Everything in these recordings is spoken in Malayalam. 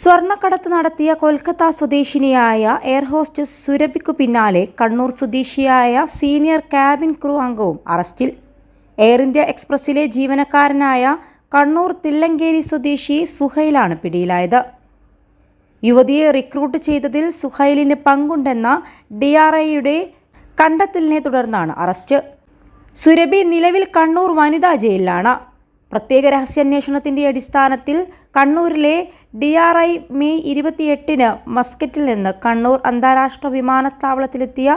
സ്വർണക്കടത്ത് നടത്തിയ കൊൽക്കത്ത സ്വദേശിനിയായ എയർ ഹോസ്റ്റസ് സുരഭിക്കു പിന്നാലെ കണ്ണൂർ സ്വദേശിയായ സീനിയർ ക്യാബിൻ ക്രൂ അംഗവും അറസ്റ്റിൽ. എയർ ഇന്ത്യ എക്സ്പ്രസിലെ ജീവനക്കാരനായ കണ്ണൂർ തില്ലങ്കേരി സ്വദേശി സുഹൈലാണ് പിടിയിലായത്. യുവതിയെ റിക്രൂട്ട് ചെയ്തതിൽ സുഹൈലിന് പങ്കുണ്ടെന്ന ഡി ആർ ഐയുടെ കണ്ടെത്തലിനെ തുടർന്നാണ് അറസ്റ്റ്. സുരഭി നിലവിൽ കണ്ണൂർ വനിതാ ജയിലിലാണ്. പ്രത്യേക രഹസ്യാന്വേഷണത്തിന്റെ അടിസ്ഥാനത്തിൽ കണ്ണൂരിലെ ഡി ആർ ഐ മെയ് ഇരുപത്തിയെട്ടിന് മസ്കറ്റിൽ നിന്ന് കണ്ണൂർ അന്താരാഷ്ട്ര വിമാനത്താവളത്തിലെത്തിയ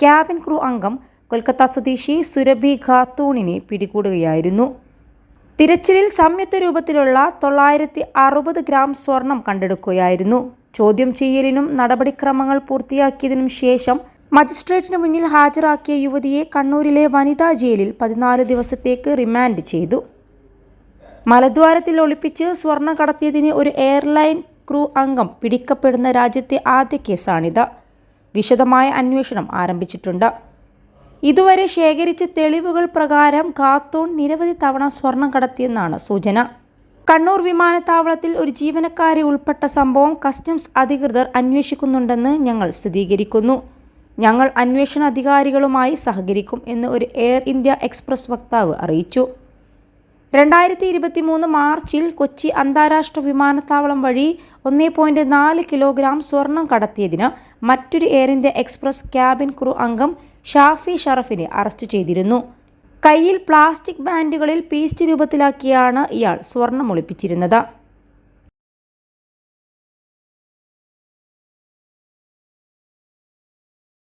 ക്യാബിൻ ക്രൂ അംഗം കൊൽക്കത്ത സ്വദേശി സുരഭി ഖാത്തൂണിനെ പിടികൂടുകയായിരുന്നു. തിരച്ചിലിൽ സംയുക്ത രൂപത്തിലുള്ള തൊള്ളായിരത്തി അറുപത് ഗ്രാം സ്വർണം കണ്ടെടുക്കുകയായിരുന്നു. ചോദ്യം ചെയ്യലിനും നടപടിക്രമങ്ങൾ പൂർത്തിയാക്കിയതിനും ശേഷം മജിസ്ട്രേറ്റിന് മുന്നിൽ ഹാജരാക്കിയ യുവതിയെ കണ്ണൂരിലെ വനിതാ ജയിലിൽ പതിനാല് ദിവസത്തേക്ക് റിമാൻഡ് ചെയ്തു. മലദ്വാരത്തിൽ ഒളിപ്പിച്ച് സ്വർണം കടത്തിയതിന് ഒരു എയർലൈൻ ക്രൂ അംഗം പിടിക്കപ്പെടുന്ന രാജ്യത്തെ ആദ്യ കേസാണിത്. വിശദമായ അന്വേഷണം ആരംഭിച്ചിട്ടുണ്ട്. ഇതുവരെ ശേഖരിച്ച തെളിവുകൾ പ്രകാരം ഖാത്തൂൺ നിരവധി തവണ സ്വർണം കടത്തിയെന്നാണ് സൂചന. കണ്ണൂർ വിമാനത്താവളത്തിൽ ഒരു ജീവനക്കാരി ഉൾപ്പെട്ട സംഭവം കസ്റ്റംസ് അധികൃതർ അന്വേഷിക്കുന്നുണ്ടെന്ന് ഞങ്ങൾ സ്ഥിരീകരിക്കുന്നു. ഞങ്ങൾ അന്വേഷണ അധികാരികളുമായി സഹകരിക്കും എന്ന് ഒരു എയർ ഇന്ത്യ എക്സ്പ്രസ് വക്താവ് അറിയിച്ചു. രണ്ടായിരത്തി ഇരുപത്തി മൂന്ന് മാർച്ചിൽ കൊച്ചി അന്താരാഷ്ട്ര വിമാനത്താവളം വഴി ഒന്നേ പോയിന്റ് നാല് കിലോഗ്രാം സ്വർണം കടത്തിയതിന് മറ്റൊരു air India express cabin crew അംഗം ഷാഫി ഷറഫിനെ അറസ്റ്റ് ചെയ്തിരുന്നു. കയ്യിൽ പ്ലാസ്റ്റിക് ബാൻഡുകളിൽ പീസ്റ്റ് രൂപത്തിലാക്കിയാണ് ഇയാൾ സ്വർണം ഒളിപ്പിച്ചിരുന്നത്.